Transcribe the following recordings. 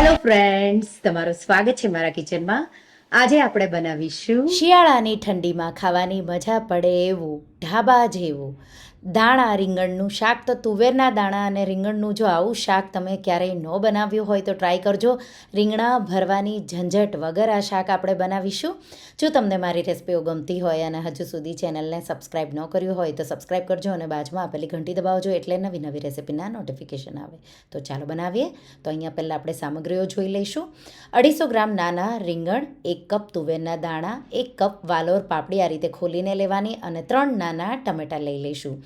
Hello friends તમારું સ્વાગત છે મારા કિચનમાં. આજે આપણે બનાવીશું શિયાળાની ઠંડીમાં ખાવાની મજા પડે એવું, ઢાબા જેવું. દાણા, રીંગણનું શાક તો તુવેરના દાણા અને રીંગણનું જો આવું શાક તમે ક્યારેય ન બનાવ્યું હોય તો ટ્રાય કરજો. રીંગણા ભરવાની ઝંઝટ વગર આ શાક આપણે બનાવીશું. જો તમને મારી રેસિપીઓ ગમતી હોય અને હજુ સુધી ચેનલને સબસ્ક્રાઈબ ન કર્યું હોય તો સબસ્ક્રાઈબ કરજો અને બાજુમાં આપેલી ઘંટી દબાવજો એટલે નવી નવી રેસિપીના નોટિફિકેશન આવે. તો ચાલો બનાવીએ. તો અહીંયા પહેલાં આપણે સામગ્રીઓ જોઈ લઈશું. અઢીસો ગ્રામ નાના રીંગણ, એક કપ તુવેરના દાણા, એક કપ વાલોર પાપડી આ રીતે ખોલીને લેવાની અને ત્રણ નાના ટમેટાં લઈ લઈશું.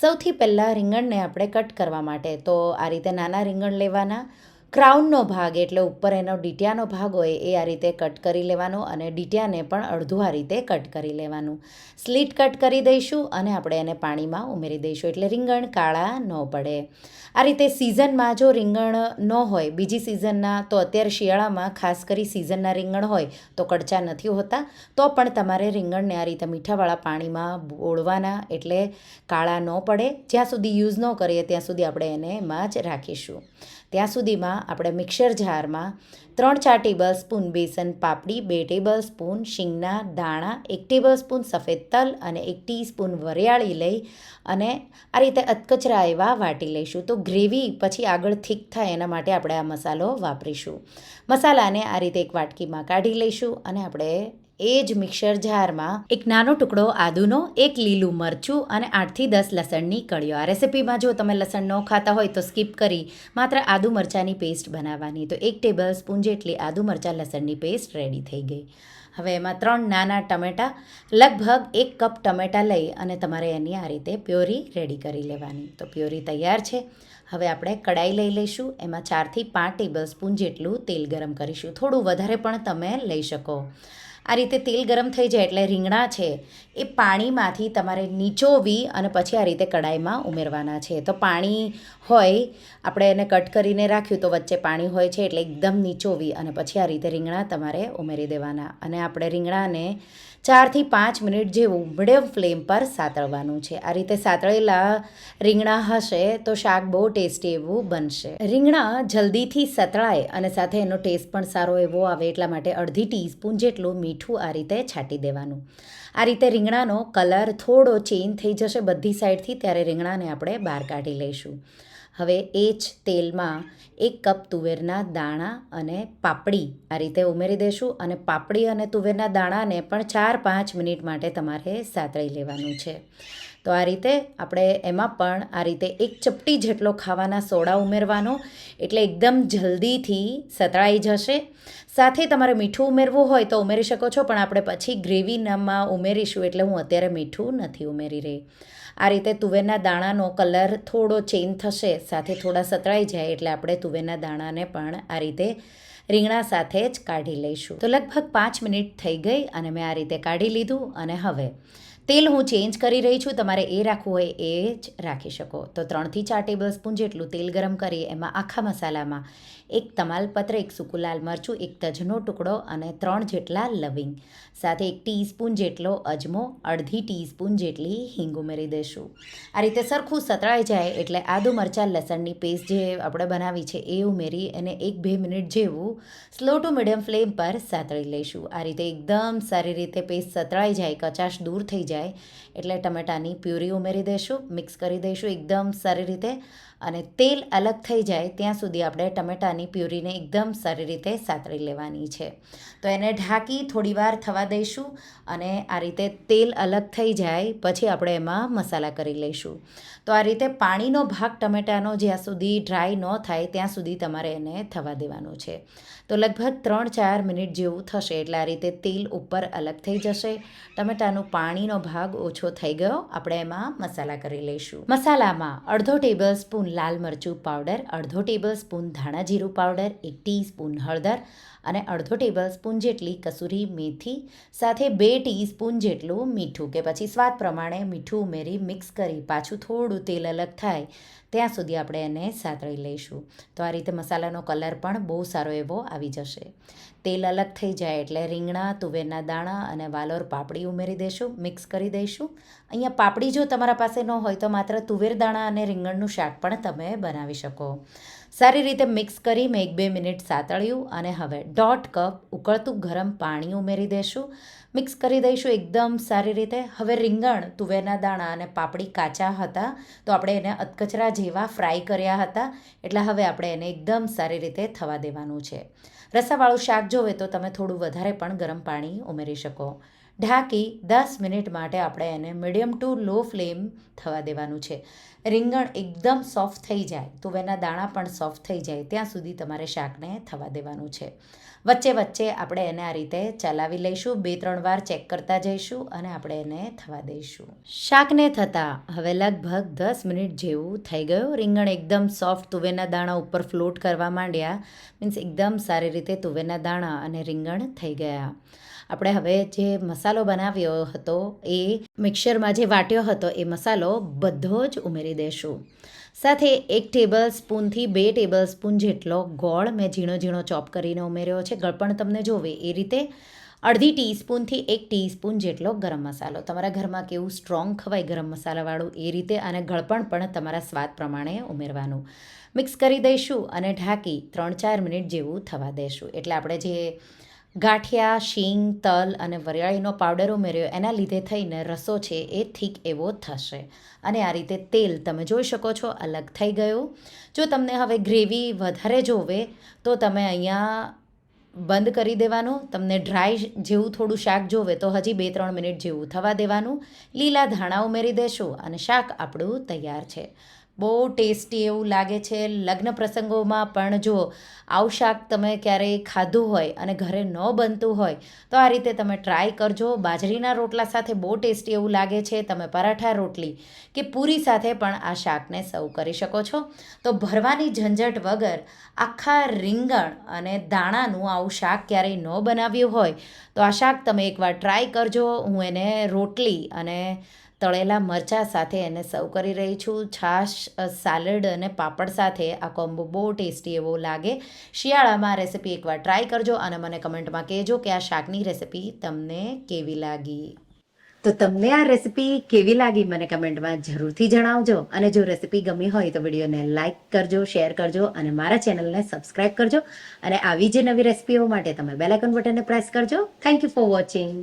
સૌથી પહેલાં રીંગણને આપણે કટ કરવા માટે. તો આ રીતે નાના રીંગણ લેવાના. ક્રાઉનનો ભાગ એટલે ઉપર એનો ડીટિયાનો ભાગ હોય એ આ રીતે કટ કરી લેવાનો અને ડીટિયાને પણ અડધું આ રીતે કટ કરી લેવાનું. સ્લીટ કટ કરી દઈશું અને આપણે એને પાણીમાં ઉમેરી દઈશું એટલે રીંગણ કાળા ન પડે. આ રીતે સિઝનમાં જો રીંગણ ન હોય, બીજી સિઝનના તો અત્યારે શિયાળામાં ખાસ કરી સિઝનના રીંગણ હોય તો કડચા નથી હોતા, તો પણ તમારે રીંગણને આ રીતે મીઠાવાળા પાણીમાં બોળવાના એટલે કાળા ન પડે. જ્યાં સુધી યુઝ ન કરીએ ત્યાં સુધી આપણે એને એમાં જ રાખીશું. ત્યાં સુધીમાં આપણે મિક્સર જારમાં ત્રણ ચાર ટેબલ સ્પૂન બેસન પાપડી, બે ટેબલ સ્પૂન શીંગના દાણા, એક ટેબલ સ્પૂન સફેદ તલ અને એક ટીસ્પૂન વરિયાળી લઈ અને આ રીતે અતકચરા એવા વાટી લઈશું. તો ગ્રેવી પછી આગળ થીક થાય એના માટે આપણે આ મસાલો વાપરીશું. મસાલાને આ રીતે એક વાટકીમાં કાઢી લઈશું અને આપણે એ જ મિક્સર જારમાં એક નાનો ટુકડો આદુનો, એક લીલું મરચું અને આઠથી દસ લસણની કળીઓ. આ રેસિપીમાં જો તમે લસણ ન ખાતા હોય તો સ્કીપ કરી માત્ર આદુ મરચાંની પેસ્ટ બનાવવાની. તો એક ટેબલ સ્પૂન જેટલી આદુ મરચાં લસણની પેસ્ટ રેડી થઈ ગઈ. હવે એમાં ત્રણ નાના ટમેટાં, લગભગ એક કપ ટમેટાં લઈ અને તમારે એની આ રીતે પ્યોરી રેડી કરી લેવાની. તો પ્યોરી તૈયાર છે. હવે આપણે કડાઈ લઈ લઈશું. એમાં ચારથી પાંચ ટેબલ સ્પૂન જેટલું તેલ ગરમ કરીશું. થોડું વધારે પણ તમે લઈ શકો. આ રીતે તેલ ગરમ થઈ જાય એટલે રીંગણા છે, એ પાણીમાંથી તમારે નીચોવી અને પછી આ રીતે કડાઈમાં ઉમેરવાના છે. તો પાણી હોય, આપણે એને કટ કરીને રાખ્યું તો વચ્ચે પાણી હોય છે એટલે એકદમ નીચોવી અને પછી આ રીતે રીંગણા તમારે ઉમેરી દેવાના. અને આપણે રીંગણાને ચારથી પાંચ મિનિટ જેવું મીડિયમ ફ્લેમ પર સાતળવાનું છે. આ રીતે સાતળેલા રીંગણા હશે તો શાક બહુ ટેસ્ટી એવું બનશે. રીંગણા જલ્દીથી સતળાય અને સાથે એનો ટેસ્ટ પણ સારો એવો આવે એટલા માટે અડધી ટીસ્પૂન જેટલું મીઠું આ રીતે છાંટી દેવાનું. આ રીતે રીંગણાનો કલર થોડો ચેન્જ થઈ જશે બધી સાઈડથી, ત્યારે રીંગણાને આપણે બહાર કાઢી લઈશું. હવે એ જ તેલમાં એક કપ તુવેરના દાણા અને પાપડી આ રીતે ઉમેરી દઈશું અને પાપડી અને તુવેરના દાણાને પણ ચાર પાંચ મિનિટ માટે તમારે સાતળી લેવાનું છે. તો આ રીતે આપણે એમાં પણ આ રીતે એક ચપટી જેટલો ખાવાના સોડા ઉમેરવાનો, એટલે એકદમ જલ્દીથી સતળાઈ જશે. સાથે તમારે મીઠું ઉમેરવું હોય તો ઉમેરી શકો છો, પણ આપણે પછી ગ્રેવીનામાં ઉમેરીશું એટલે હું અત્યારે મીઠું નથી ઉમેરી રહી. આ રીતે તુવેરના દાણાનો કલર થોડો ચેન્જ થશે, સાથે થોડા સતળાઈ જાય એટલે આપણે તુવેરના દાણાને પણ આ રીતે રીંગણા સાથે જ કાઢી લઈશું. તો લગભગ પાંચ મિનિટ થઈ ગઈ અને મેં આ રીતે કાઢી લીધું અને હવે તેલ હું ચેન્જ કરી રહી છું, તમારે એ રાખવું હોય એ જ રાખી શકો. તો ત્રણથી ચાર ટેબલ સ્પૂન જેટલું તેલ ગરમ કરી એમાં આખા મસાલામાં એક તમાલપત્ર, એક સૂકું લાલ મરચું, એક તજનો ટુકડો અને ત્રણ જેટલા લવિંગ. સાથે એક ટીસ્પૂન જેટલો અજમો, અડધી ટીસ્પૂન જેટલી હિંગ ઉમેરી દઈશું આ રીતે સરખું સતળાઈ જાય એટલે આદુ મરચાં, લસણની પેસ્ટ જે આપણે બનાવી છે એ ઉમેરી અને એક બે મિનિટ જેવું સ્લો ટુ મીડિયમ ફ્લેમ પર સાતળી લઈશું. આ રીતે એકદમ સારી રીતે પેસ્ટ સતળાઈ જાય, કચાશ દૂર થઈ જાય એટલે ટમેટાની પ્યુરી ઉમેરી દઈશું મિક્સ કરી દઈશું એકદમ સારી રીતે. અને તેલ અલગ થઈ જાય ત્યાં સુધી આપણે ટમેટાની પ્યુરીને એકદમ સારી રીતે સાતળી લેવાની છે. તો એને ઢાંકી થોડીવાર થવા દઈશું અને આ રીતે તેલ અલગ થઈ જાય પછી આપણે એમાં મસાલા કરી લઈશું. તો આ રીતે પાણીનો ભાગ ટમેટાનો જ્યાં સુધી ડ્રાય ન થાય ત્યાં સુધી તમારે એને થવા દેવાનું છે. તો લગભગ ત્રણ ચાર મિનિટ જેવું થશે એટલે આ રીતે તેલ ઉપર અલગ થઈ જશે. ટમેટાનું પાણીનો ભાગ ઓછો થઈ ગયો. આપણે એમાં મસાલા કરી લઈશું. મસાલામાં અડધો ટેબલ સ્પૂન લાલ મરચું પાવડર, અડધો ટેબલ સ્પૂન ધાણા જીરું પાવડર, એક ટીસ્પૂન હળદર અને અડધો ટેબલ સ્પૂન જેટલી કસૂરી મેથી, સાથે બે ટીસ્પૂન જેટલું મીઠું કે પછી સ્વાદ પ્રમાણે મીઠું ઉમેરી મિક્સ કરી પાછું થોડું તેલ અલગ થાય ત્યાં સુધી આપણે એને સાતળી લઈશું. તો આ રીતે મસાલાનો કલર પણ બહુ સારો એવો આવી જશે. તેલ અલગ થઈ જાય એટલે રીંગણા, તુવેરના દાણા અને વાલોર પાપડી ઉમેરી દઈશું મિક્સ કરી દઈશું. અહીંયા પાપડી જો તમારા પાસે ન હોય તો માત્ર તુવેર દાણા અને રીંગણનું શાક પણ તમે બનાવી શકો. સારી રીતે મિક્સ કરી મેં એક બે મિનિટ સાતળ્યું અને હવે દોઢ કપ ઉકળતું ગરમ પાણી ઉમેરી દઈશું મિક્સ કરી દઈશું એકદમ સારી રીતે. હવે રીંગણ, તુવેરના દાણા અને પાપડી કાચા હતા તો આપણે એને અધકચરા જેવા ફ્રાય કર્યા હતા. એટલે હવે આપણે એને એકદમ સારી રીતે થવા દેવાનું છે. રસાવાળું શાક જોવે તો તમે થોડું વધારે પણ ગરમ પાણી ઉમેરી શકો. ઢાંકી દસ મિનિટ માટે આપણે એને મીડિયમ ટુ લો ફ્લેમ થવા દેવાનું છે. રીંગણ એકદમ સોફ્ટ થઈ જાય તુવેરના દાણા પણ સોફ્ટ થઈ જાય, ત્યાં સુધી તમારે શાકને થવા દેવાનું છે. વચ્ચે વચ્ચે આપણે એને આ રીતે ચલાવી લઈશું, બે ત્રણ વાર ચેક કરતા જઈશું અને આપણે એને થવા દઈશું. શાકને થતાં હવે લગભગ દસ મિનિટ જેવું થઈ ગયું. રીંગણ એકદમ સોફ્ટ તુવેરના દાણા ઉપર ફ્લોટ કરવા માંડ્યા, મીન્સ એકદમ સારી રીતે તુવેરના દાણા અને રીંગણ થઈ ગયા. આપણે હવે જે મસાલો બનાવ્યો હતો, એ મિક્સરમાં જે વાટ્યો હતો, એ મસાલો બધો જ ઉમેરી દઈશું સાથે એક ટેબલ સ્પૂનથી બે ટેબલ સ્પૂન જેટલો ગોળ મેં ઝીણો ઝીણો ચોપ કરીને ઉમેર્યો છે. ગળપણ તમને જોવે એ રીતે અડધી ટીસ્પૂનથી એક ટીસ્પૂન જેટલો ગરમ મસાલો. તમારા ઘરમાં કેવું સ્ટ્રોંગ ખવાય ગરમ મસાલાવાળું એ રીતે અને ગળપણ પણ તમારા સ્વાદ પ્રમાણે ઉમેરવાનું. મિક્સ કરી દઈશું અને ઢાંકી ત્રણ ચાર મિનિટ જેવું થવા દઈશું એટલે આપણે જે ગાંઠિયા, શીંગ, તલ અને વરિયાળીનો પાવડર ઉમેર્યો. એના લીધે થઈને રસો છે એ થીક એવો થશે. અને આ રીતે તેલ તમે જોઈ શકો છો, અલગ થઈ ગયું. જો તમને હવે ગ્રેવી વધારે જોવે, તો તમે અહીંયા બંધ કરી દેવાનું. તમને ડ્રાય જેવું થોડું શાક જોવે, તો હજી બે ત્રણ મિનિટ જેવું થવા દેવાનું. લીલા ધાણા ઉમેરી દેશું અને શાક આપણું તૈયાર છે. બહુ ટેસ્ટી એવું લાગે છે લગ્ન પ્રસંગોમાં. પણ જો આવું શાક તમે ક્યારેય ખાધું હોય અને ઘરે ન બનતું હોય, તો આ રીતે તમે ટ્રાય કરજો. બાજરીના રોટલા સાથે બહુ ટેસ્ટી એવું લાગે છે. તમે પરાઠા, રોટલી કે પૂરી સાથે પણ આ શાકને સર્વ કરી શકો છો. તો ભરવાની ઝંઝટ વગર આખા રીંગણ અને દાણાનું આવું શાક ક્યારેય ન બનાવ્યું હોય, તો આ શાક તમે એકવાર ટ્રાય કરજો. હું એને રોટલી અને તળેલા મરચાં સાથે એને સર્વ કરી રહી છું. છાશ સાલડ અને પાપડ સાથે આ કોમ્બો બહુ ટેસ્ટી એવો લાગે. શિયાળામાં રેસીપી એકવાર ટ્રાય કરજો અને મને કમેન્ટમાં કહેજો કે આ શાકની રેસીપી તમને કેવી લાગી. તો તમને આ રેસીપી કેવી લાગી મને કમેન્ટમાં જરૂરથી જણાવજો. અને જો રેસીપી ગમી હોય તો વિડીયોને લાઇક કરજો, શેર કરજો અને મારા ચેનલને સબસ્ક્રાઇબ કરજો. અને આવી જે નવી રેસીપીઓ માટે તમે બેલાઇકન બટનને પ્રેસ કરજો. Thank you for watching.